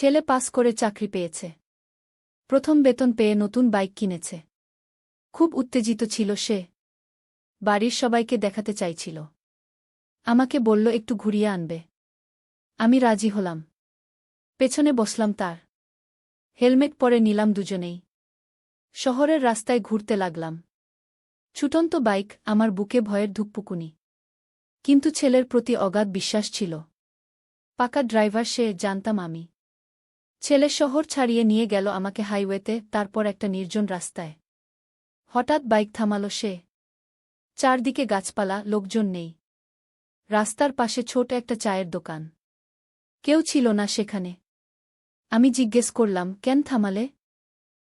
ছেলে পাস করে চাকরি পেয়েছে। প্রথম বেতন পেয়ে নতুন বাইক কিনেছে। খুব উত্তেজিত ছিল সে। বাড়ির সবাইকে দেখাতে চাইছিল। আমাকে বলল, একটু ঘুরিয়ে আনবে। আমি রাজি হলাম। পেছনে বসলাম তার। হেলমেট পরে নিলাম দুজনেই। শহরের রাস্তায় ঘুরতে লাগলাম। ছুটন্ত বাইক আমার বুকে ভয়ের ধুকপুকুনি। কিন্তু ছেলের প্রতি অগাধ বিশ্বাস ছিল। পাকা ড্রাইভার সে, জানতাম আমি। ছেলে শহর ছাড়িয়ে নিয়ে গেল আমাকে হাইওয়েতে, তারপর একটা নির্জন রাস্তায়। হঠাৎ বাইক থামাল সে। চারদিকে গাছপালা, লোকজন নেই। রাস্তার পাশে ছোট একটা চায়ের দোকান। কেউ ছিল না সেখানে। আমি জিজ্ঞেস করলাম, কেন থামালে?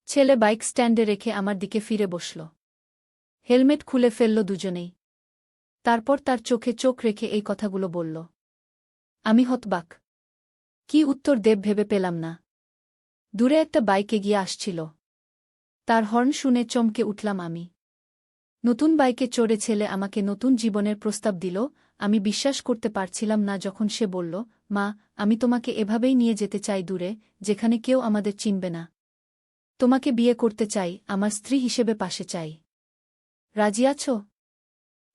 ছেলে বাইক স্ট্যান্ডে রেখে আমার দিকে ফিরে বসল। হেলমেট খুলে ফেলল দুজনেই। তারপর তার চোখে চোখ রেখে এই কথাগুলো বলল। আমি হতবাক। কি উত্তর দেব ভেবে পেলাম না। দূরে একটা বাইকে গিয়ে আসছিল। তার হর্ন শুনে চমকে উঠলাম আমি। নতুন বাইকে চড়ে ছেলে আমাকে নতুন জীবনের প্রস্তাব দিল, আমি বিশ্বাস করতে পারছিলাম না যখন সে বলল, মা, আমি তোমাকে এভাবেই নিয়ে যেতে চাই দূরে, যেখানে কেউ আমাদের চিনবে না। তোমাকে বিয়ে করতে চাই, আমার স্ত্রী হিসেবে পাশে চাই। রাজি আছো?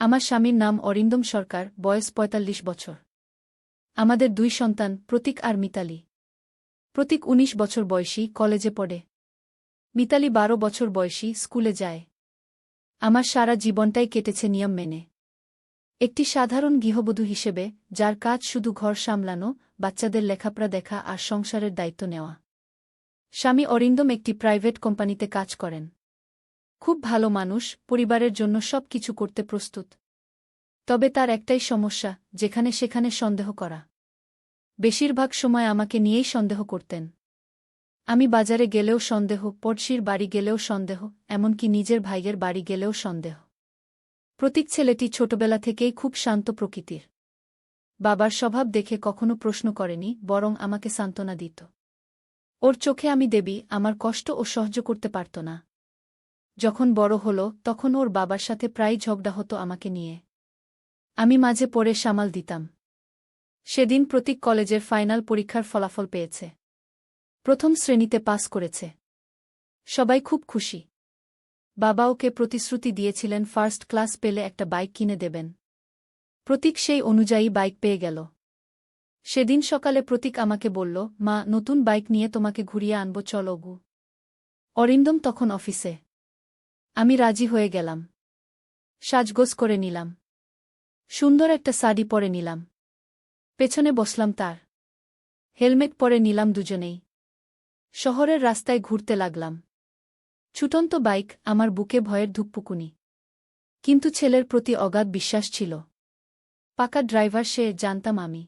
আমার স্বামীর নাম অরিন্দম সরকার, বয়স পঁয়তাল্লিশ বছর। আমাদের দুই সন্তান, প্রতীক আর মিতালি। প্রতীক ১৯ বছর বয়সী, কলেজে পড়ে। মিতালি বারো বছর বয়সী, স্কুলে যায়। আমার সারা জীবনটাই কেটেছে নিয়ম মেনে। একটি সাধারণ গৃহবধূ হিসেবে, যার কাজ শুধু ঘর সামলানো, বাচ্চাদের লেখাপড়া দেখা আর সংসারের দায়িত্ব নেওয়া। স্বামী অরিন্দম একটি প্রাইভেট কোম্পানিতে কাজ করেন। খুব ভালো মানুষ, পরিবারের জন্য সব কিছু করতে প্রস্তুত। তবে তার একটাই সমস্যা, যেখানে সেখানে সন্দেহ করা। বেশিরভাগ সময় আমাকে নিয়েই সন্দেহ করতেন। আমি বাজারে গেলেও সন্দেহ, পড়শির বাড়ি গেলেও সন্দেহ, এমনকি নিজের ভাইয়ের বাড়ি গেলেও সন্দেহ। প্রতীক ছেলেটি ছোটবেলা থেকেই খুব শান্ত প্রকৃতির। বাবার স্বভাব দেখে কখনো প্রশ্ন করেনি, বরং আমাকে সান্ত্বনা দিত। ওর চোখে আমি দেবী, আমার কষ্ট ও সহ্য করতে পারত না। যখন বড় হল, তখন ওর বাবার সাথে প্রায় ঝগড়া হতো আমাকে নিয়ে। আমি মাঝে পড়ে সামাল দিতাম। সেদিন প্রতীক কলেজের ফাইনাল পরীক্ষার ফলাফল পেয়েছে। প্রথম শ্রেণীতে পাস করেছে। সবাই খুব খুশি। বাবা ওকে প্রতিশ্রুতি দিয়েছিলেন, ফার্স্ট ক্লাস পেলে একটা বাইক কিনে দেবেন। প্রতীক সেই অনুযায়ী বাইক পেয়ে গেল। সেদিন সকালে প্রতীক আমাকে বলল, মা, নতুন বাইক নিয়ে তোমাকে ঘুরিয়ে আনব, চলো গু। অরিন্দম তখন অফিসে। আমি রাজি হয়ে গেলাম। সাজগোজ করে নিলাম। সুন্দর একটা শাড়ি পরে নিলাম। পেছনে বসলাম তার। হেলমেট পরে নিলাম দুজনেই। শহরের রাস্তায় ঘুরতে লাগলাম। ছুটন্ত বাইক আমার বুকে ভয়ের ধুকপুকুনি। কিন্তু ছেলের প্রতি অগাধ বিশ্বাস ছিল। পাকা ড্রাইভার সে, জানতাম আমি।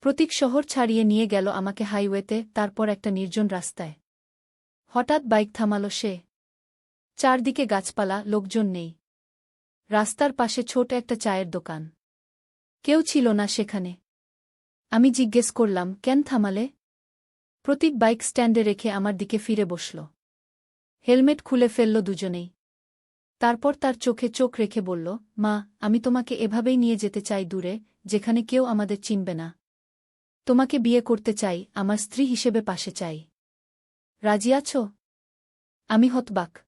প্রতীক শহর ছাড়িয়ে নিয়ে গেল আমাকে হাইওয়েতে, তারপর একটা নির্জন রাস্তায়। হঠাৎ বাইক থামাল সে। চারদিকে গাছপালা, লোকজন নেই। রাস্তার পাশে ছোট একটা চায়ের দোকান। কেউ ছিল না সেখানে। আমি জিজ্ঞেস করলাম, কেন থামালে? প্রতীক বাইক স্ট্যান্ডে রেখে আমার দিকে ফিরে বসল। হেলমেট খুলে ফেলল দুজনেই। তারপর তার চোখে চোখ রেখে বলল, মা, আমি তোমাকে এভাবেই নিয়ে যেতে চাই দূরে, যেখানে কেউ আমাদের চিনবে না। তোমাকে বিয়ে করতে চাই, আমার স্ত্রী হিসেবে পাশে চাই। রাজি আছো? আমি হতবাক।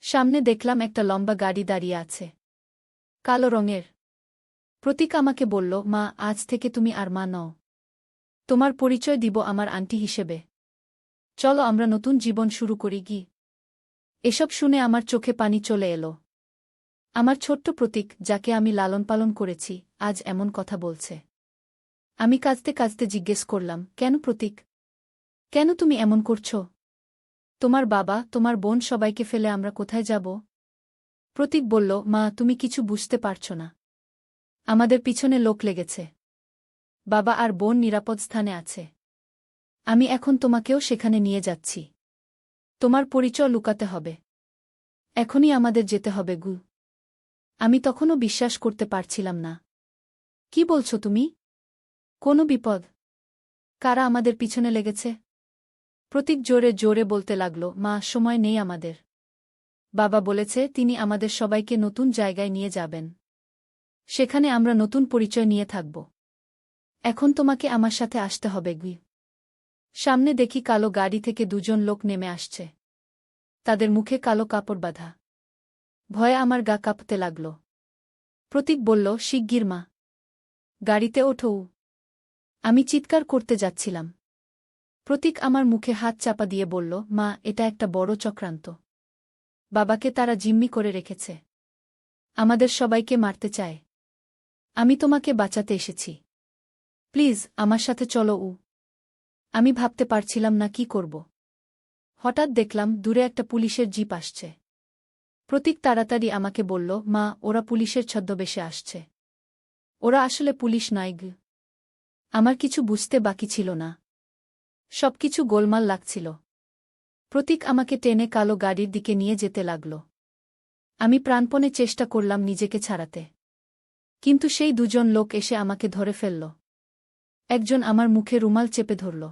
সামনে দেখলাম একটা লম্বা গাড়ি দাঁড়িয়ে আছে। কালো রঙের। প্রতীক আমাকে বলল, মা, আজ থেকে তুমি আর মা নও। তোমার পরিচয় দিব আমার আন্টি হিসেবে। চলো আমরা নতুন জীবন শুরু করি, গি। এসব শুনে আমার চোখে পানি চলে এলো। আমার ছোট্ট প্রতীক, যাকে আমি লালন পালন করেছি, আজ এমন কথা বলছে। আমি কাজতে কাজতে জিজ্ঞেস করলাম, কেন প্রতীক? কেন তুমি এমন করছ? তোমার বাবা, তোমার বোন সবাইকে ফেলে আমরা কোথায় যাব? প্রতীক বলল, মা, তুমি কিছু বুঝতে পারছ না। আমাদের পিছনে লোক লেগেছে। বাবা আর বোন নিরাপদ স্থানে আছে। আমি এখন তোমাকেও সেখানে নিয়ে যাচ্ছি। তোমার পরিচয় লুকাতে হবে। এখনই আমাদের যেতে হবে, গু। আমি তখনও বিশ্বাস করতে পারছিলাম না। কি বলছো তুমি? কোনো বিপদ। কারা আমাদের পিছনে লেগেছে? প্রতীক জোরে জোরে বলতে লাগল, মা, সময় নেই আমাদের। বাবা বলেছে, তিনি আমাদের সবাইকে নতুন জায়গায় নিয়ে যাবেন। সেখানে আমরা নতুন পরিচয় নিয়ে থাকব। এখন তোমাকে আমার সাথে আসতে হবে গি সামনে দেখি কালো গাড়ি থেকে দুজন লোক নেমে আসছে। তাদের মুখে কালো কাপড় বাঁধা। ভয়ে আমার গা কাঁপতে লাগল। প্রতীক বলল, শিগগির মা। গাড়িতে ওঠৌ আমি চিৎকার করতে যাচ্ছিলাম। প্রতীক আমার মুখে হাত চাপা দিয়ে বলল, মা, এটা একটা বড় চক্রান্ত। বাবাকে তারা জিম্মি করে রেখেছে। আমাদের সবাইকে মারতে চায়। আমি তোমাকে বাঁচাতে এসেছি। প্লিজ, আমার সাথে চলো উ। আমি ভাবতে পারছিলাম না কি করব। হঠাৎ দেখলাম দূরে একটা পুলিশের জিপ আসছে। প্রতীক তাড়াতাড়ি আমাকে বলল, মা, ওরা পুলিশের ছদ্মবেশে আসছে। ওরা আসলে পুলিশ নয় আমার কিছু বুঝতে বাকি ছিল না। সবকিছু গোলমাল লাগছিল। প্রতীক আমাকে টেনে কালো গাড়ির দিকে নিয়ে যেতে লাগল। আমি প্রাণপণে চেষ্টা করলাম নিজেকে ছাড়াতে। কিন্তু সেই দুজন লোক এসে আমাকে ধরে ফেলল। একজন আমার মুখে রুমাল চেপে ধরল।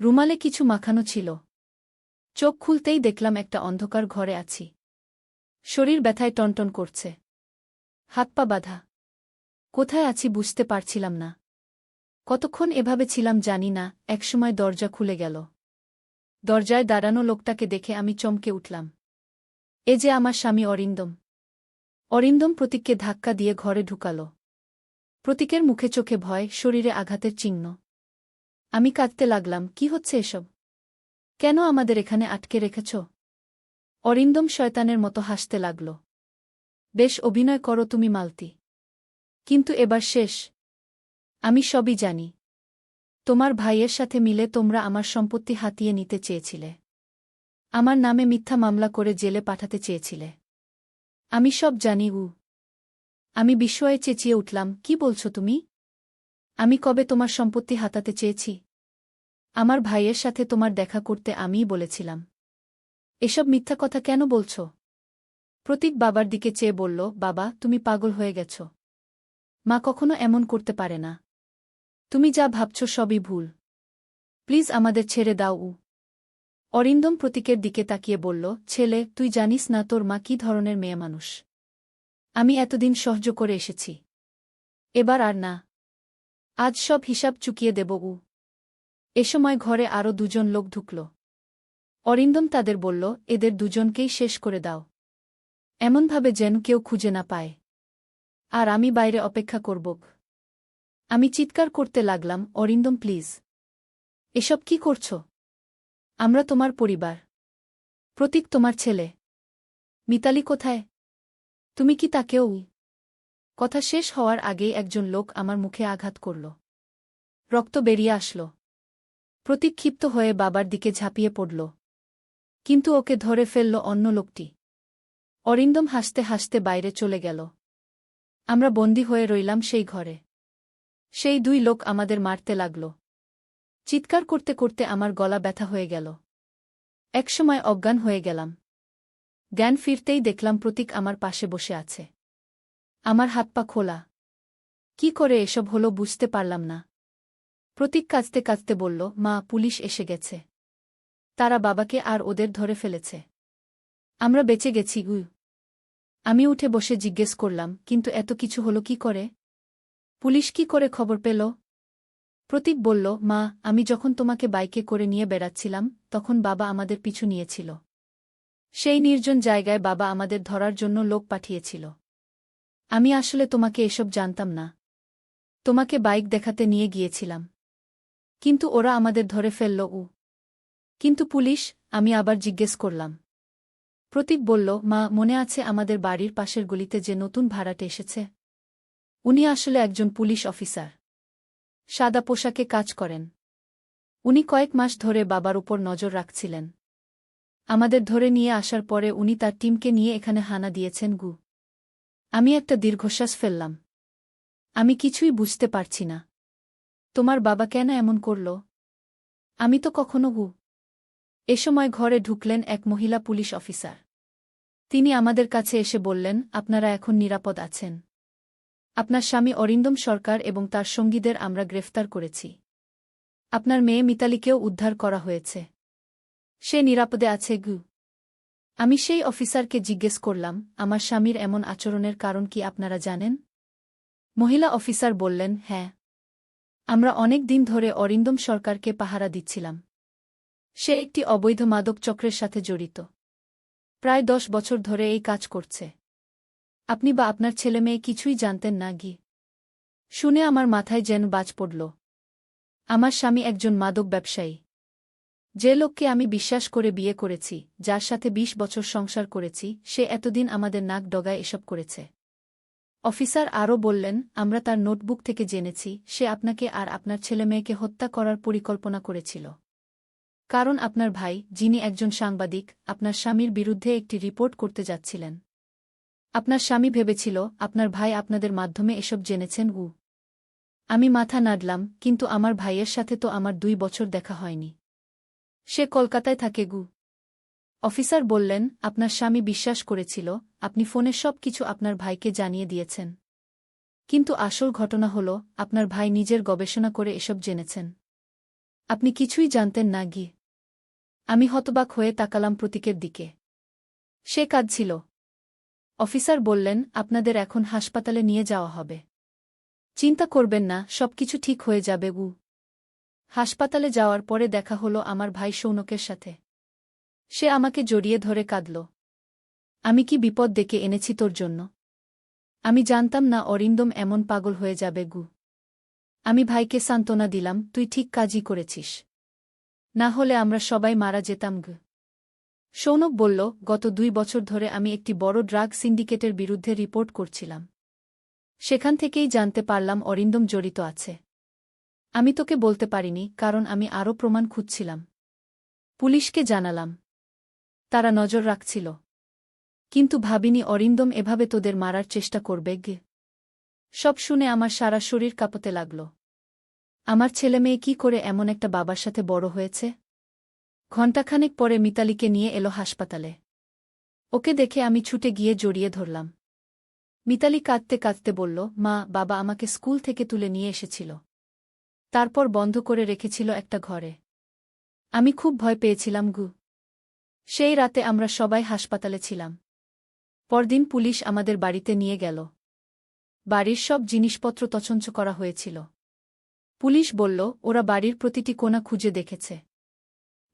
রুমালে কিছু মাখানো ছিল। চোখ খুলতেই দেখলাম একটা অন্ধকার ঘরে আছি। শরীর ব্যথায় টনটন করছে। হাত পা বাঁধা। কোথায় আছি বুঝতে পারছিলাম না। কতক্ষণ এভাবে ছিলাম জানি না, একসময় দরজা খুলে গেল। দরজায় দাঁড়ানো লোকটাকে দেখে আমি চমকে উঠলাম। এ যে আমার স্বামী অরিন্দম। অরিন্দম প্রতীককে ধাক্কা দিয়ে ঘরে ঢুকাল। প্রতীকের মুখে চোখে ভয়, শরীরে আঘাতের চিহ্ন। আমি কাঁদতে লাগলাম, কি হচ্ছে এসব? কেন আমাদের এখানে আটকে রেখেছ? অরিন্দম শয়তানের মতো হাসতে লাগল। বেশ, অভিনয় করো তুমি মালতি। কিন্তু এবার শেষ। আমি সবই জানি। তোমার ভাইয়ের সাথে মিলে তোমরা আমার সম্পত্তি হাতিয়ে নিতে চেয়েছিলে। আমার নামে মিথ্যা মামলা করে জেলে পাঠাতে চেয়েছিলে। আমি সব জানি উ আমি বিস্ময়ে চেঁচিয়ে উঠলাম, কি বলছো তুমি? আমি কবে তোমার সম্পত্তি হাতাতে চেয়েছি? আমার ভাইয়ের সাথে তোমার দেখা করতে আমিই বলেছিলাম। এসব মিথ্যা কথা কেন বলছ? প্রতীক বাবার দিকে চেয়ে বলল, বাবা, তুমি পাগল হয়ে গেছ। মা কখনো এমন করতে পারে না। তুমি যা ভাবছ সবই ভুল। প্লিজ আমাদের ছেড়ে দাও উ। অরিন্দম প্রতীকের দিকে তাকিয়ে বলল, ছেলে, তুই জানিস না তোর মা কি ধরনের মেয়ে মানুষ। আমি এতদিন সহ্য করে এসেছি। এবার আর না। আজ সব হিসাব চুকিয়ে দেব উ। এ সময় ঘরে আরও দুজন লোক ঢুকল। অরিন্দম তাদের বলল, এদের দুজনকেই শেষ করে দাও। এমনভাবে যেন কেউ খুঁজে না পায়। আর আমি বাইরে অপেক্ষা করব আমি চিৎকার করতে লাগলাম, অরিন্দম, প্লিজ। এসব কি করছ? আমরা তোমার পরিবার। প্রতীক তোমার ছেলে। মিতালি কোথায়? তুমি কি তাকেও? কথা শেষ হওয়ার আগেই একজন লোক আমার মুখে আঘাত করল। রক্ত বেরিয়ে আসল। প্রতীক ক্ষিপ্ত হয়ে বাবার দিকে ঝাঁপিয়ে পড়ল। কিন্তু ওকে ধরে ফেলল অন্য লোকটি। অরিন্দম হাসতে হাসতে বাইরে চলে গেল। আমরা বন্দী হয়ে রইলাম সেই ঘরে। সেই দুই লোক আমাদের মারতে লাগল। চিৎকার করতে করতে আমার গলা ব্যথা হয়ে গেল। একসময় অজ্ঞান হয়ে গেলাম। জ্ঞান ফিরতেই দেখলাম প্রতীক আমার পাশে বসে আছে। আমার হাত পা খোলা। কি করে এসব হলো বুঝতে পারলাম না। প্রতীক কাঁদতে কাঁদতে বলল, মা, পুলিশ এসে গেছে। তারা বাবাকে আর ওদের ধরে ফেলেছে। আমরা বেঁচে গেছি গুই আমি উঠে বসে জিজ্ঞেস করলাম, কিন্তু এত কিছু হলো কি করে? পুলিশ কি করে খবর পেল? প্রতীক বলল, মা, আমি যখন তোমাকে বাইকে করে নিয়ে বেড়াচ্ছিলাম, তখন বাবা আমাদের পিছু নিয়েছিল। সেই নির্জন জায়গায় বাবা আমাদের ধরার জন্য লোক পাঠিয়েছিল। আমি আসলে তোমাকে এসব জানতাম না। তোমাকে বাইক দেখাতে নিয়ে গিয়েছিলাম। কিন্তু ওরা আমাদের ধরে ফেলল উ কিন্তু পুলিশ, আমি আবার জিজ্ঞেস করলাম। প্রতীক বলল, মা, মনে আছে আমাদের বাড়ির পাশের গলিতে যে নতুন ভাড়াটে এসেছে? উনি আসলে একজন পুলিশ অফিসার। সাদা পোশাকে কাজ করেন। উনি কয়েক মাস ধরে বাবার উপর নজর রাখছিলেন। আমাদের ধরে নিয়ে আসার পরে উনি তার টিমকে নিয়ে এখানে হানা দিয়েছেন গু। আমি একটা দীর্ঘশ্বাস ফেললাম। আমি কিছুই বুঝতে পারছি না। তোমার বাবা কেন এমন করল? আমি তো কখনো গু। এ সময় ঘরে ঢুকলেন এক মহিলা পুলিশ অফিসার। তিনি আমাদের কাছে এসে বললেন, আপনারা এখন নিরাপদ আছেন। আপনার স্বামী অরিন্দম সরকার এবং তার সঙ্গীদের আমরা গ্রেফতার করেছি। আপনার মেয়ে মিতালিকেও উদ্ধার করা হয়েছে। সে নিরাপদে আছে, গু। আমি সেই অফিসারকে জিজ্ঞেস করলাম, আমার স্বামীর এমন আচরণের কারণ কি আপনারা জানেন? মহিলা অফিসার বললেন হ্যাঁ। আমরা অনেক দিন ধরে অরিন্দম সরকারকে পাহারা দিচ্ছিলাম। সে একটি অবৈধ মাদক চক্রের সাথে জড়িত। প্রায় দশ বছর ধরে এই কাজ করছে। আপনি বা আপনার ছেলেমেয়ে কিছুই জানতেন না, গি। শুনে আমার মাথায় যেন বাজ পড়ল। আমার স্বামী একজন মাদক ব্যবসায়ী। যে লোককে আমি বিশ্বাস করে বিয়ে করেছি, যার সাথে ২০ বছর সংসার করেছি, সে এতদিন আমাদের নাক ডগায় এসব করেছে। অফিসার আরও বললেন, আমরা তার নোটবুক থেকে জেনেছি, সে আপনাকে আর আপনার ছেলেমেয়েকে হত্যা করার পরিকল্পনা করেছিল। কারণ আপনার ভাই, যিনি একজন সাংবাদিক, আপনার স্বামীর বিরুদ্ধে একটি রিপোর্ট করতে যাচ্ছিলেন। আপনার স্বামী ভেবেছিল, আপনার ভাই আপনাদের মাধ্যমে এসব জেনেছেন উ আমি মাথা নাড়লাম, কিন্তু আমার ভাইয়ের সাথে তো আমার দুই বছর দেখা হয়নি। সে কলকাতায় থাকে, গু। অফিসার বললেন, আপনার স্বামী বিশ্বাস করেছিল, আপনি ফোনে সব কিছু আপনার ভাইকে জানিয়ে দিয়েছেন। কিন্তু আসল ঘটনা হল, আপনার ভাই নিজের গবেষণা করে এসব জেনেছেন। আপনি কিছুই জানতেন না, গি। আমি হতবাক হয়ে তাকালাম প্রতীকের দিকে। সে কাঁদছিল অফিসার বললেন, আপনাদের এখন হাসপাতালে নিয়ে যাওয়া হবে। চিন্তা করবেন না, সবকিছু ঠিক হয়ে যাবে, গু। হাসপাতালে যাওয়ার পরে দেখা হলো আমার ভাই সৌনকের সাথে। সে আমাকে জড়িয়ে ধরে কাঁদল। আমি কি বিপদ ডেকে এনেছি তোর জন্য? আমি জানতাম না অরিন্দম এমন পাগল হয়ে যাবে, গু। আমি ভাইকে সান্ত্বনা দিলাম, তুই ঠিক কাজই করেছিস। না হলে আমরা সবাই মারা যেতাম, গু। সৌনক বলল, গত দুই বছর ধরে আমি একটি বড় ড্রাগ সিন্ডিকেটের বিরুদ্ধে রিপোর্ট করছিলাম। সেখান থেকেই জানতে পারলাম অরিন্দম জড়িত আছে। আমি তোকে বলতে পারিনি, কারণ আমি আরও প্রমাণ খুঁজছিলাম। পুলিশকে জানালাম। তারা নজর রাখছিল। কিন্তু ভাবিনি অরিন্দম এভাবে তোদের মারার চেষ্টা করবে গে। সব শুনে আমার সারা শরীর কাঁপতে লাগল। আমার ছেলেমেয়ে কি করে এমন একটা বাবার সাথে বড় হয়েছে? ঘণ্টাখানেক পরে মিতালিকে নিয়ে এলো হাসপাতালে। ওকে দেখে আমি ছুটে গিয়ে জড়িয়ে ধরলাম। মিতালি কাঁদতে কাঁদতে বলল, মা, বাবা আমাকে স্কুল থেকে তুলে নিয়ে এসেছিল। তারপর বন্ধ করে রেখেছিল একটা ঘরে। আমি খুব ভয় পেয়েছিলাম, গু। সেই রাতে আমরা সবাই হাসপাতালে ছিলাম। পরদিন পুলিশ আমাদের বাড়িতে নিয়ে গেল। বাড়ির সব জিনিসপত্র তছঞ্চ করা হয়েছিল। পুলিশ বলল, ওরা বাড়ির প্রতিটি কোনা খুঁজে দেখেছে।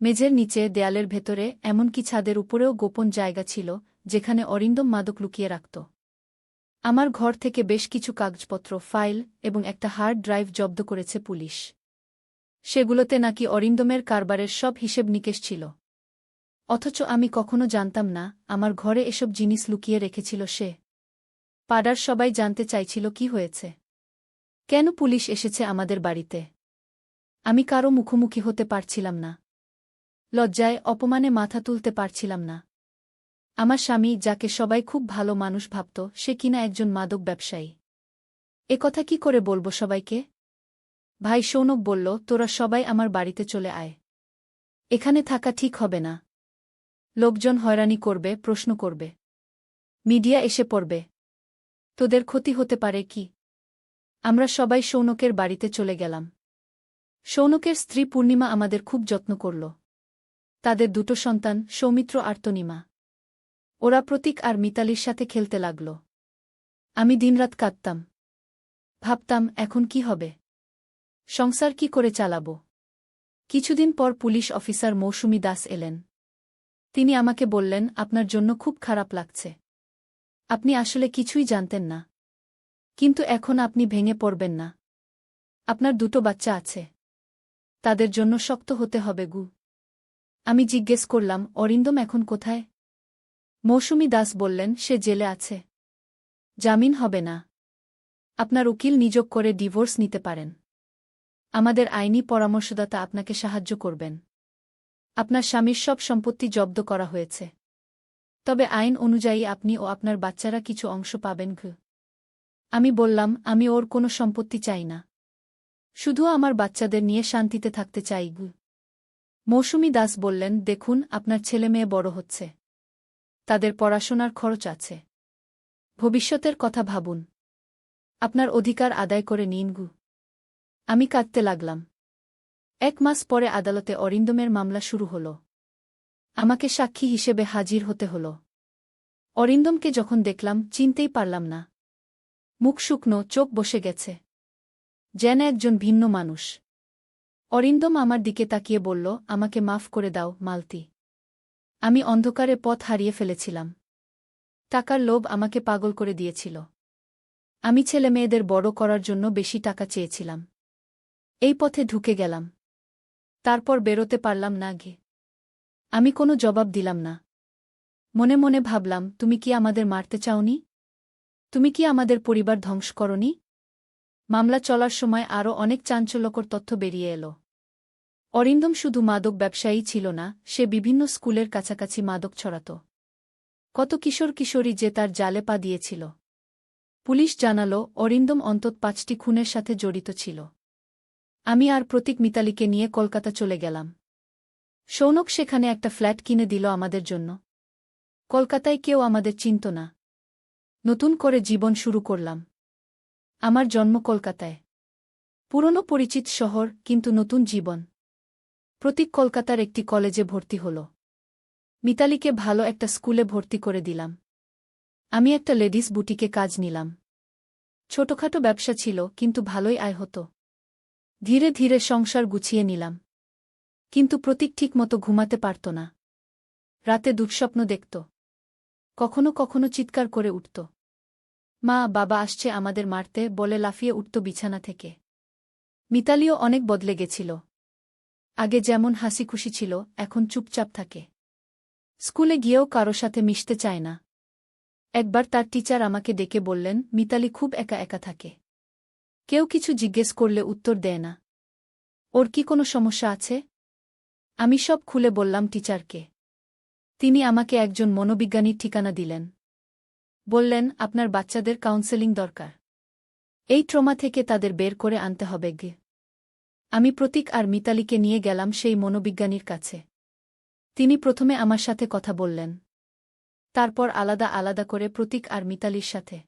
মেঝের নিচে দেয়ালের ভেতরে এমনকি ছাদের উপরেও গোপন জায়গা ছিল, যেখানে অরিন্দম মাদক লুকিয়ে রাখত। আমার ঘর থেকে বেশ কিছু কাগজপত্র, ফাইল এবং একটা হার্ড ড্রাইভ জব্দ করেছে পুলিশ। সেগুলোতে নাকি অরিন্দমের কারবারের সব হিসেব নিকেশ ছিল। অথচ আমি কখনো জানতাম না, আমার ঘরে এসব জিনিস লুকিয়ে রেখেছিল সে। পাড়ার সবাই জানতে চাইছিল কি হয়েছে। কেন পুলিশ এসেছে আমাদের বাড়িতে? আমি কারও মুখোমুখি হতে পারছিলাম না। লজ্জায় অপমানে মাথা তুলতে পারছিলাম না। আমার স্বামী, যাকে সবাই খুব ভালো মানুষ ভাবত, সে কিনা একজন মাদক ব্যবসায়ী। এ কথা কি করে বলব সবাইকে? ভাই সৌনক বলল, তোরা সবাই আমার বাড়িতে চলে আয়। এখানে থাকা ঠিক হবে না। লোকজন হয়রানি করবে, প্রশ্ন করবে। মিডিয়া এসে পড়বে। তোদের ক্ষতি হতে পারে কি? আমরা সবাই সৌনকের বাড়িতে চলে গেলাম। সৌনকের স্ত্রী পূর্ণিমা আমাদের খুব যত্ন করল। তাদের দুটো সন্তান, সৌমিত্র আর তনিমা। ওরা প্রতীক আর মিতালির সাথে খেলতে লাগল। আমি দিনরাত কাঁদতাম। ভাবতাম, এখন কি হবে? সংসার কি করে চালাব? কিছুদিন পর পুলিশ অফিসার মৌসুমী দাস এলেন। তিনি আমাকে বললেন, আপনার জন্য খুব খারাপ লাগছে। আপনি আসলে কিছুই জানতেন না। কিন্তু এখন আপনি ভেঙে পড়বেন না। আপনার দুটো বাচ্চা আছে। তাদের জন্য শক্ত হতে হবে গু। আমি জিজ্ঞেস করলাম, অরিন্দম এখন কোথায়? মৌসুমী দাস বললেন, সে জেলে আছে। জামিন হবে না। আপনার উকিল নিযোগ করে ডিভোর্স নিতে পারেন। আমাদের আইনি পরামর্শদাতা আপনাকে সাহায্য করবেন। আপনার স্বামীর সব সম্পত্তি জব্দ করা হয়েছে। তবে আইন অনুযায়ী আপনি ও আপনার বাচ্চারা কিছু অংশ পাবেন ঘ। আমি বললাম, আমি ওর কোনো সম্পত্তি চাই না। শুধু আমার বাচ্চাদের নিয়ে শান্তিতে থাকতে চাই গু মৌসুমী দাস বললেন, দেখুন, আপনার ছেলে মেয়ে বড় হচ্ছে। তাদের পড়াশোনার খরচ আছে। ভবিষ্যতের কথা ভাবুন। আপনার অধিকার আদায় করে নিন, গু। আমি কাঁদতে লাগলাম। এক মাস পরে আদালতে অরিন্দমের মামলা শুরু হল। আমাকে সাক্ষী হিসেবে হাজির হতে হল। অরিন্দমকে যখন দেখলাম, চিনতেই পারলাম না। মুখ শুকনো, চোখ বসে গেছে। যেন একজন ভিন্ন মানুষ। অরিন্দম আমার দিকে তাকিয়ে বলল, আমাকে মাফ করে দাও, মালতি। আমি অন্ধকারে পথ হারিয়ে ফেলেছিলাম। টাকার লোভ আমাকে পাগল করে দিয়েছিল। আমি ছেলে মেয়েদের বড় করার জন্য বেশি টাকা চেয়েছিলাম। এই পথে ঢুকে গেলাম। তারপর বেরোতে পারলাম না গে আমি কোনো জবাব দিলাম না। মনে মনে ভাবলাম, তুমি কি আমাদের মারতে চাওনি? তুমি কি আমাদের পরিবার ধ্বংস করনি? মামলা চলার সময় আরও অনেক চাঞ্চল্যকর তথ্য বেরিয়ে এলো। অরিন্দম শুধু মাদক ব্যবসায়ী ছিল না, সে বিভিন্ন স্কুলের কাছাকাছি মাদক ছড়াত। কত কিশোর কিশোরী যে তার জালে পা দিয়েছিল। পুলিশ জানাল, অরিন্দম অন্তত পাঁচটি খুনের সাথে জড়িত ছিল। আমি আর প্রতীক মিতালিকে নিয়ে কলকাতা চলে গেলাম। সৌনক সেখানে একটা ফ্ল্যাট কিনে দিল আমাদের জন্য। কলকাতায় কেউ আমাদের চিনত না। নতুন করে জীবন শুরু করলাম। আমার জন্ম কলকাতায়। পুরনো পরিচিত শহর, কিন্তু নতুন জীবন। প্রতীক কলকাতার একটি কলেজে ভর্তি হল। মিতালিকে ভালো একটা স্কুলে ভর্তি করে দিলাম। আমি একটা লেডিস বুটিকে কাজ নিলাম। ছোটখাটো ব্যবসা ছিল, কিন্তু ভালোই আয় হতো। ধীরে ধীরে সংসার গুছিয়ে নিলাম। কিন্তু প্রতীক ঠিকমতো ঘুমাতে পারত না। রাতে দুঃস্বপ্ন দেখত। কখনো কখনো চিৎকার করে উঠত। মা, বাবা আসছে আমাদের মারতে, বলে লাফিয়ে উঠত বিছানা থেকে। মিতালিও অনেক বদলে গেছিল। আগে যেমন হাসি খুশি ছিল, এখন চুপচাপ থাকে। স্কুলে গিয়েও কারও সাথে মিশতে চায় না। একবার তার টিচার আমাকে ডেকে বললেন, মিতালি খুব একা একা থাকে। কেউ কিছু জিজ্ঞেস করলে উত্তর দেয় না। ওর কি কোনো সমস্যা আছে? আমি সব খুলে বললাম টিচারকে। তিনি আমাকে একজন মনোবিজ্ঞানীর ঠিকানা দিলেন। বললেন, আপনার বাচ্চাদের কাউন্সেলিং দরকার। এই ট্রমা থেকে তাদের বের করে আনতে হবে, গে। আমি প্রতীক আর মিতালিকে নিয়ে গেলাম সেই মনোবিজ্ঞানীর কাছে। তিনি প্রথমে আমার সাথে কথা বললেন। তারপর আলাদা আলাদা করে প্রতীক আর মিতালির সাথে।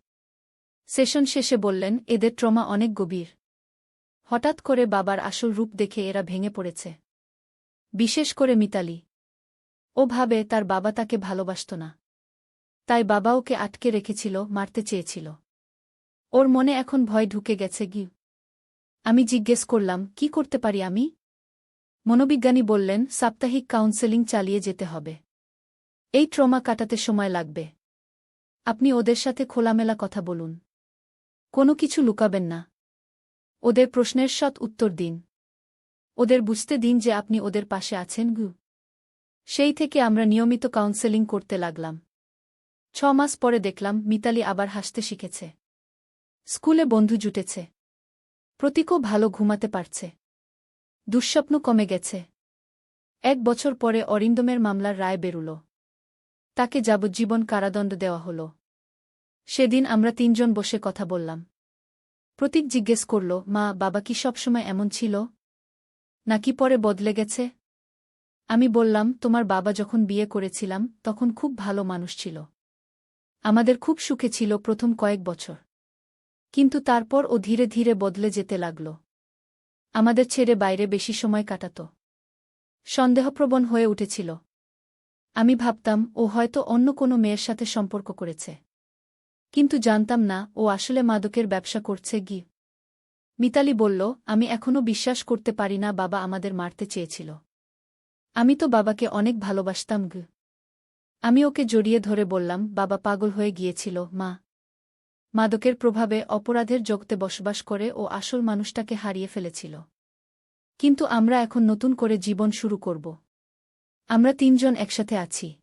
সেশন শেষে বললেন, এদের ট্রমা অনেক গভীর। হঠাৎ করে বাবার আসল রূপ দেখে এরা ভেঙে পড়েছে। বিশেষ করে মিতালি। ও ভাবে তার বাবা তাকে ভালোবাসত না। তাই বাবা ওকে আটকে রেখেছিল, মারতে চেয়েছিল। ওর মনে এখন ভয় ঢুকে গেছে গি আমি জিজ্ঞেস করলাম, কি করতে পারি আমি? মনোবিজ্ঞানী বললেন, সাপ্তাহিক কাউন্সেলিং চালিয়ে যেতে হবে। এই ট্রমা কাটাতে সময় লাগবে। আপনি ওদের সাথে খোলামেলা কথা বলুন। কোনো কিছু লুকাবেন না। ওদের প্রশ্নের সৎ উত্তর দিন। ওদের বুঝতে দিন যে আপনি ওদের পাশে আছেন গু। সেই থেকে আমরা নিয়মিত কাউন্সেলিং করতে লাগলাম। ছ মাস পরে দেখলাম, মিতালি আবার হাসতে শিখেছে। স্কুলে বন্ধু জুটেছে। প্রতীকও ভালো ঘুমাতে পারছে। দুঃস্বপ্ন কমে গেছে। এক বছর পরে অরিন্দমের মামলার রায় বেরুল। তাকে যাবজ্জীবন কারাদণ্ড দেওয়া হল। সেদিন আমরা তিনজন বসে কথা বললাম। প্রতীক জিজ্ঞেস করল, মা, বাবা কি সবসময় এমন ছিল? নাকি পরে বদলে গেছে? আমি বললাম, তোমার বাবা যখন বিয়ে করেছিলাম, তখন খুব ভালো মানুষ ছিল। আমাদের খুব সুখে ছিল প্রথম কয়েক বছর। কিন্তু তারপর ও ধীরে ধীরে বদলে যেতে লাগল। আমাদের ছেড়ে বাইরে বেশি সময় কাটাত। সন্দেহপ্রবণ হয়ে উঠেছিল। আমি ভাবতাম, ও হয়তো অন্য কোনো মেয়ের সাথে সম্পর্ক করেছে। কিন্তু জানতাম না, ও আসলে মাদকের ব্যবসা করছে গি। মিতালি বলল, আমি এখনও বিশ্বাস করতে পারি না বাবা আমাদের মারতে চেয়েছিল। আমি তো বাবাকে অনেক ভালোবাসতাম গ। আমি ওকে জড়িয়ে ধরে বললাম, বাবা পাগল হয়ে গিয়েছিল, মা। মাদকের প্রভাবে অপরাধের জগতে বসবাস করে ও আসল মানুষটাকে হারিয়ে ফেলেছিল। কিন্তু আমরা এখন নতুন করে জীবন শুরু করব। আমরা তিনজন একসাথে আছি।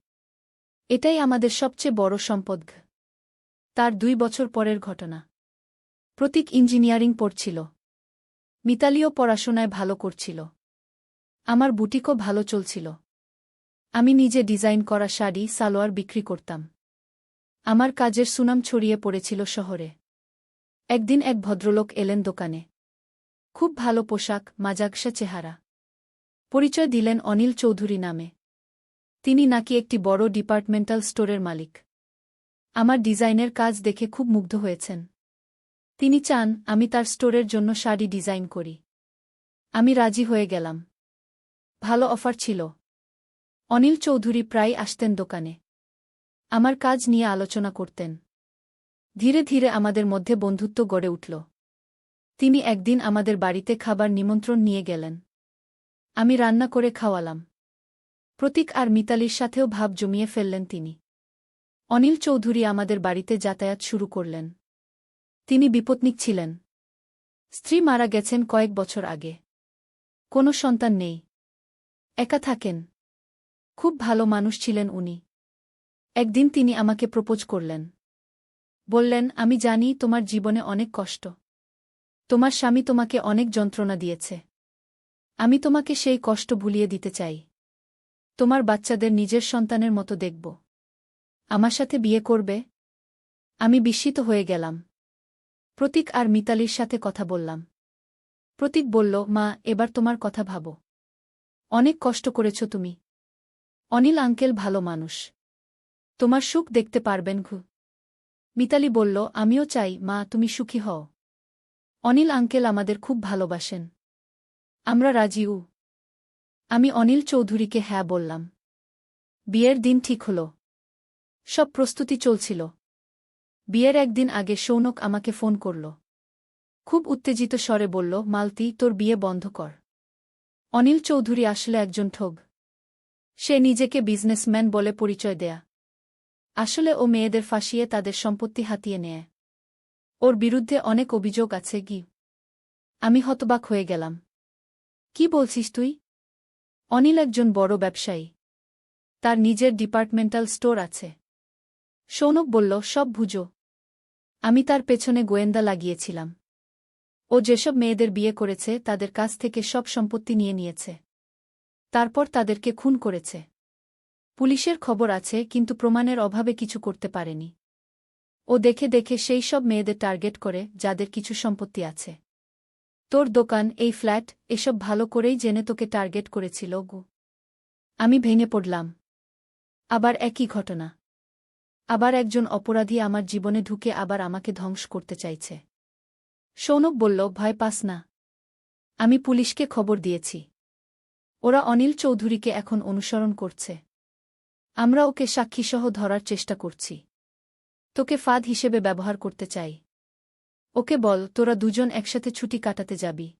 এটাই আমাদের সবচেয়ে বড় সম্পদ তার দুই বছর পরের ঘটনা। প্রতীক ইঞ্জিনিয়ারিং পড়ছিল। মিতালিও পড়াশোনায় ভালো করছিল। আমার বুটিকও ভালো চলছিল। আমি নিজে ডিজাইন করা শাড়ি, সালোয়ার বিক্রি করতাম। আমার কাজের সুনাম ছড়িয়ে পড়েছিল শহরে। একদিন এক ভদ্রলোক এলেন দোকানে। খুব ভালো পোশাক মাজাগসা চেহারা। পরিচয় দিলেন অনিল চৌধুরী নামে। তিনি নাকি একটি বড় ডিপার্টমেন্টাল স্টোরের মালিক। আমার ডিজাইনের কাজ দেখে খুব মুগ্ধ হয়েছেন। তিনি চান, আমি তার স্টোরের জন্য শাড়ি ডিজাইন করি। আমি রাজি হয়ে গেলাম। ভালো অফার ছিল। অনিল চৌধুরী প্রায় আসতেন দোকানে। আমার কাজ নিয়ে আলোচনা করতেন। ধীরে ধীরে আমাদের মধ্যে বন্ধুত্ব গড়ে উঠল। তিনি একদিন আমাদের বাড়িতে খাবার নিমন্ত্রণ নিয়ে গেলেন। আমি রান্না করে খাওয়ালাম। প্রতীক আর মিতালির সাথেও ভাব জমিয়ে ফেললেন তিনি। অনিল চৌধুরী আমাদের বাড়িতে যাতায়াত শুরু করলেন। তিনি বিপত্নিক ছিলেন। স্ত্রী মারা গেছেন কয়েক বছর আগে। কোনো সন্তান নেই। একা থাকেন। খুব ভালো মানুষ ছিলেন উনি। একদিন তিনি আমাকে প্রপোজ করলেন। বললেন, আমি জানি তোমার জীবনে অনেক কষ্ট। তোমার স্বামী তোমাকে অনেক যন্ত্রণা দিয়েছে। আমি তোমাকে সেই কষ্ট ভুলিয়ে দিতে চাই। তোমার বাচ্চাদের নিজের সন্তানের মতো দেখব। আমার সাথে বিয়ে করবে। আমি বিস্মিত হয়ে গেলাম। প্রতীক আর মিতালির সাথে কথা বললাম। প্রতীক বলল, মা, এবার তোমার কথা ভাবো। অনেক কষ্ট করেছ তুমি। অনিল আঙ্কেল ভালো মানুষ। তোমার সুখ দেখতে পারবেন ঘু। মিতালি বলল, আমিও চাই, মা, তুমি সুখী হও। অনিল আঙ্কেল আমাদের খুব ভালোবাসেন। আমরা রাজিউ আমি অনিল চৌধুরীকে হ্যাঁ বললাম। বিয়ের দিন ঠিক হল। সব প্রস্তুতি চলছিল। বিয়ের একদিন আগে সৌনক আমাকে ফোন করল। খুব উত্তেজিত স্বরে বলল, মালতি, তোর বিয়ে বন্ধ কর। অনিল চৌধুরী আসলে একজন ঠগ। সে নিজেকে বিজনেসম্যান বলে পরিচয় দেয়া। আসলে ও মেয়েদের ফাঁসিয়ে তাদের সম্পত্তি হাতিয়ে নেয়। ওর বিরুদ্ধে অনেক অভিযোগ আছে কি আমি হতবাক হয়ে গেলাম। কি বলছিস তুই? অনিল একজন বড় ব্যবসায়ী। তার নিজের ডিপার্টমেন্টাল স্টোর আছে। সৌনক বলল, সব ভুজো আমি তার পেছনে গোয়েন্দা লাগিয়েছিলাম। ও যেসব মেয়েদের বিয়ে করেছে, তাদের কাছ থেকে সব সম্পত্তি নিয়ে নিয়েছে। তারপর তাদেরকে খুন করেছে। পুলিশের খবর আছে, কিন্তু প্রমাণের অভাবে কিছু করতে পারেনি। ও দেখে দেখে সেই সব মেয়েদের টার্গেট করে, যাদের কিছু সম্পত্তি আছে। তোর দোকান, এই ফ্ল্যাট, এসব ভালো করেই জেনে তোকে টার্গেট করেছিল, গু। আমি ভেঙে পড়লাম। আবার একই ঘটনা। আবার একজন অপরাধী আমার জীবনে ঢুকে আবার আমাকে ধ্বংস করতে চাইছে। সৌনক বলল, ভয় পাস না। আমি পুলিশকে খবর দিয়েছি। ওরা অনিল চৌধুরীকে এখন অনুসরণ করছে। আমরা ওকে সাক্ষীসহ ধরার চেষ্টা করছি। তোকে ফাঁদ হিসেবে ব্যবহার করতে চাই। ওকে বল, তোরা দুজন একসাথে ছুটি কাটাতে যাবি।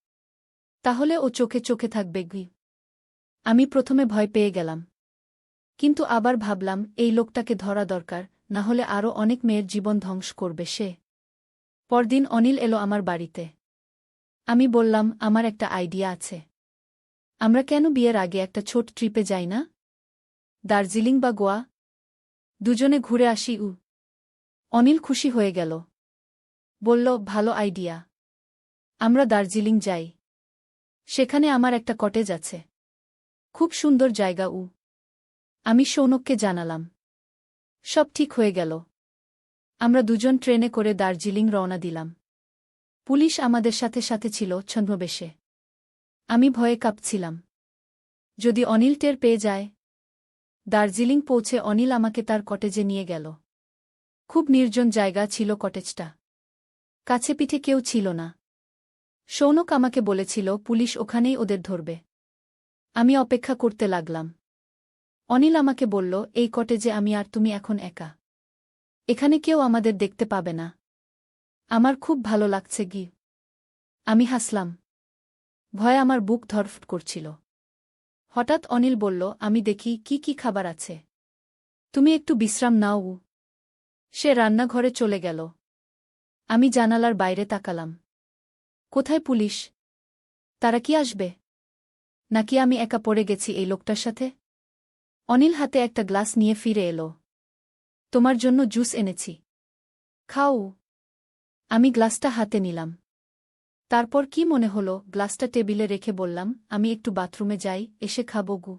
তাহলে ও চোখে চোখে থাকবে, গি। আমি প্রথমে ভয় পেয়ে গেলাম। কিন্তু আবার ভাবলাম, এই লোকটাকে ধরা দরকার, না হলে আরও অনেক মেয়ের জীবন ধ্বংস করবে সে। পরদিন অনিল এলো আমার বাড়িতে। আমি বললাম, আমার একটা আইডিয়া আছে। আমরা কেন বিয়ের আগে একটা ছোট ট্রিপে যাই না? দার্জিলিং বা গোয়া? দুজনে ঘুরে আসি, উ। অনিল খুশি হয়ে গেল। বলল, ভালো আইডিয়া। আমরা দার্জিলিং যাই। সেখানে আমার একটা কটেজ আছে। খুব সুন্দর জায়গা, উ। আমি সৌনককে জানালাম। সব ঠিক হয়ে গেল। আমরা দুজন ট্রেনে করে দার্জিলিং রওনা দিলাম। পুলিশ আমাদের সাথে সাথে ছিল ছন্দ্রবেশে আমি ভয়ে কাঁপছিলাম। যদি অনিল টের পেয়ে যায় দার্জিলিং পৌঁছে অনিল আমাকে তার কটেজে নিয়ে গেল। খুব নির্জন জায়গা ছিল কটেজটা। কাছে পিঠে কেউ ছিল না। সৌনক আমাকে বলেছিল, পুলিশ ওখানেই ওদের ধরবে। আমি অপেক্ষা করতে লাগলাম। অনিল আমাকে বলল, এই কটেজে আমি আর তুমি এখন একা। এখানে কেউ আমাদের দেখতে পাবে না। আমার খুব ভালো লাগছে গি আমি হাসলাম। ভয় আমার বুক ধরফট করছিল। হঠাৎ অনিল বলল, আমি দেখি কি কি খাবার আছে। তুমি একটু বিশ্রাম নাও সে রান্নাঘরে চলে গেল। আমি জানালার বাইরে তাকালাম। কোথায় পুলিশ? তারা কি আসবে? নাকি আমি একা পড়ে গেছি এই লোকটার সাথে? অনিল হাতে একটা গ্লাস নিয়ে ফিরে এলো। তোমার জন্য জুস এনেছি। খাও আমি গ্লাসটা হাতে নিলাম। তারপর কি মনে হলো, গ্লাসটা টেবিলে রেখে বললাম, আমি একটু বাথরুমে যাই, এসে খাব গু।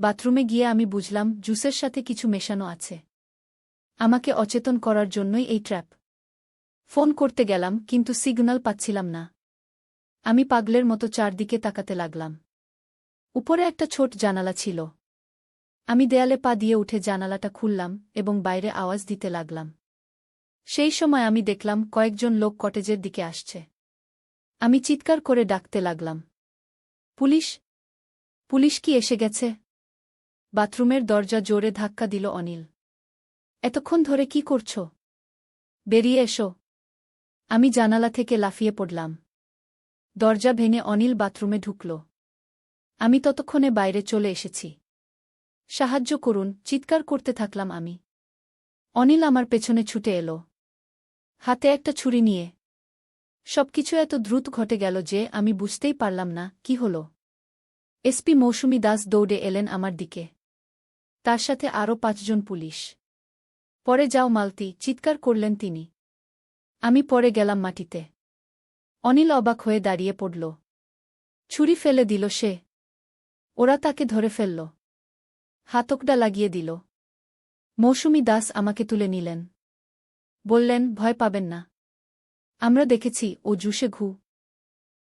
বাথরুমে গিয়ে আমি বুঝলাম, জুসের সাথে কিছু মেশানো আছে। আমাকে অচেতন করার জন্যই এই ট্র্যাপ। ফোন করতে গেলাম, কিন্তু সিগন্যাল পাচ্ছিলাম না। আমি পাগলের মতো চারদিকে তাকাতে লাগলাম। উপরে একটা ছোট জানালা ছিল। আমি দেয়ালে পা দিয়ে উঠে জানালাটা খুললাম এবং বাইরে আওয়াজ দিতে লাগলাম। সেই সময় আমি দেখলাম, কয়েকজন লোক কটেজের দিকে আসছে। আমি চিৎকার করে ডাকতে লাগলাম। পুলিশ? পুলিশ কি এসে গেছে? বাথরুমের দরজা জোরে ধাক্কা দিল অনিল। এতক্ষণ ধরে কি করছ? বেরিয়ে এসো। আমি জানালা থেকে লাফিয়ে পড়লাম। দরজা ভেঙে অনিল বাথরুমে ঢুকল। আমি ততক্ষণে বাইরে চলে এসেছি। সাহায্য করুন, চিৎকার করতে থাকলাম আমি। অনিল আমার পেছনে ছুটে এলো। হাতে একটা ছুরি নিয়ে সবকিছু এত দ্রুত ঘটে গেল যে আমি বুঝতেই পারলাম না, কি হল? এসপি মৌসুমী দাস দৌড়ে এলেন আমার দিকে। তার সাথে আরও পাঁচজন পুলিশ। পরে যাও মালতি, চিৎকার করলেন তিনি। আমি পরে গেলাম মাটিতে। অনিল অবাক হয়ে দাঁড়িয়ে পড়ল। ছুরি ফেলে দিল সে। ওরা তাকে ধরে ফেলল। হাতকডা লাগিয়ে দিল। মৌসুমী দাস আমাকে তুলে নিলেন। বললেন, ভয় পাবেন না। আমরা দেখেছি ও জুসে ঘু।